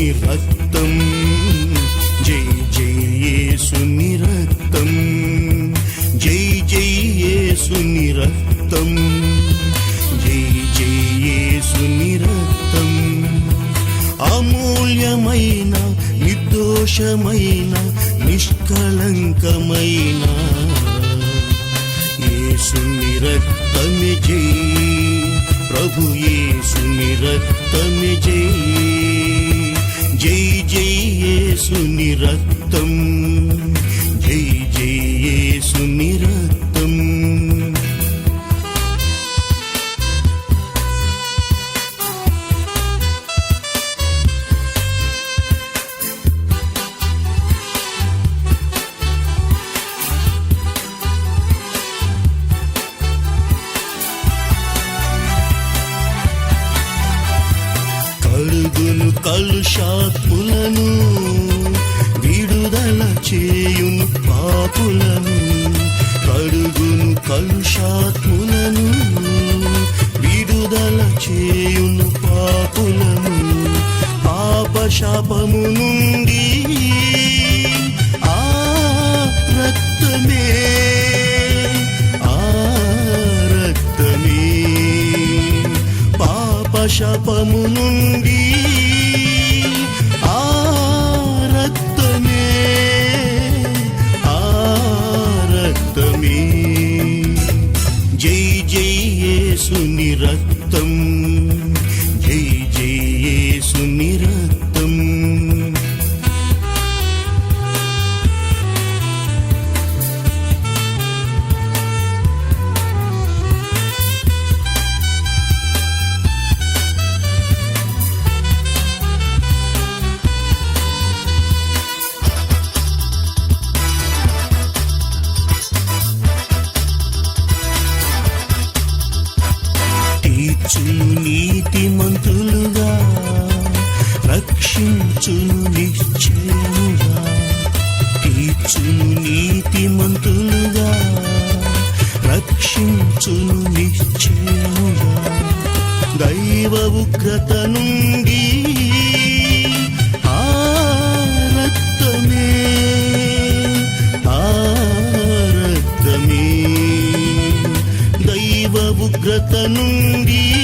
జై యేసుని రక్తం. జై జై యేసుని రక్తం. జై జై యేసుని రక్తం. జై జై యేసుని రక్తం. అమూల్యమైన నిర్దోషమైన నిష్కళంకమైన యేసుని రక్తమే జై. ప్రభు యేసుని రక్తమే జై. జై జై యేసుని రక్తం. జై జై యేసుని రక్తం. కలుషాత్ములను విడుదల చేయును పాపులను కడుగును కలుషాత్ములను విడుదల చేయును పాపులను పాప శాపము నుండి ఆ రక్తమే ఆ శాపము నుండి యేసుని దైవ ఉగ్రత నుండి ఆరక్తమే రక్తమే. దైవ ఉగ్రత నుండి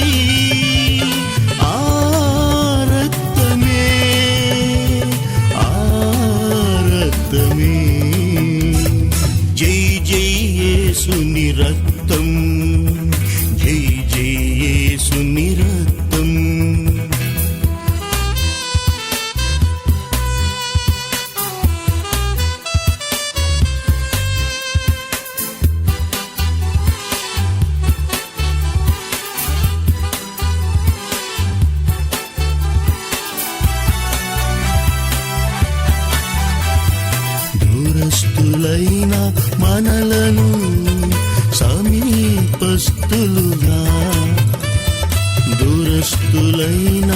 దూరస్తులైన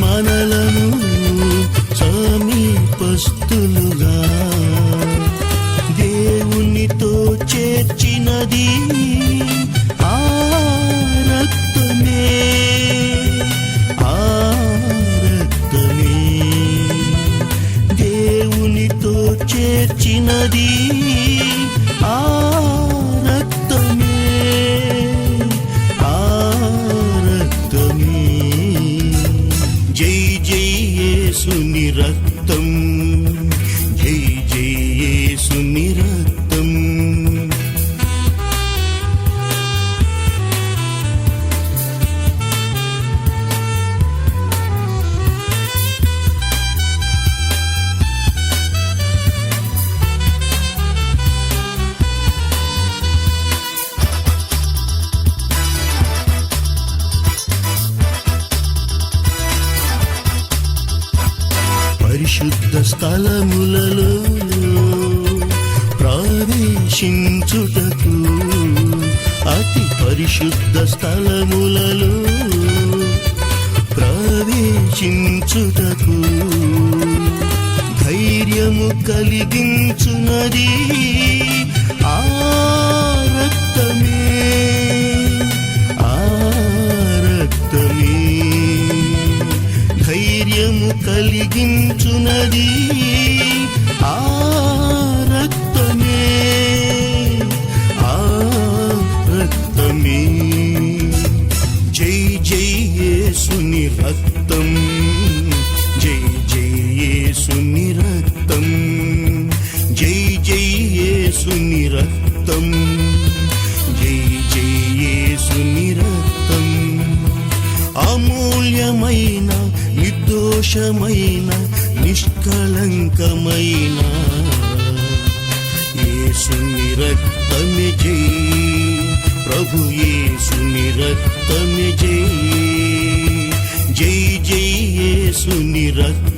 మనలను సమీపస్తులుగా దేవునితో చేర్చినది ఆ రక్తమే చేర్చినది ఆ పరిశుద్ధ స్థలములలో ప్రవేశించుటకు అతి పరిశుద్ధ స్థలములలో ప్రవేశించుటకు ధైర్యము కలిగించునది ఆ రక్తమే ఆ రక్తమే. ఉన్నది ఆ రక్తమే ఆ రక్తమే. జై జై యేసుని రక్తం జై జై యేసుని రక్తం జై జై యేసుని రక్తం. నిర్దోషమైన నిష్కళంకమైన. యేసుని రక్తమే జై ప్రభు ఏసుని రక్తమే జై జై జై ఏసుని రక్త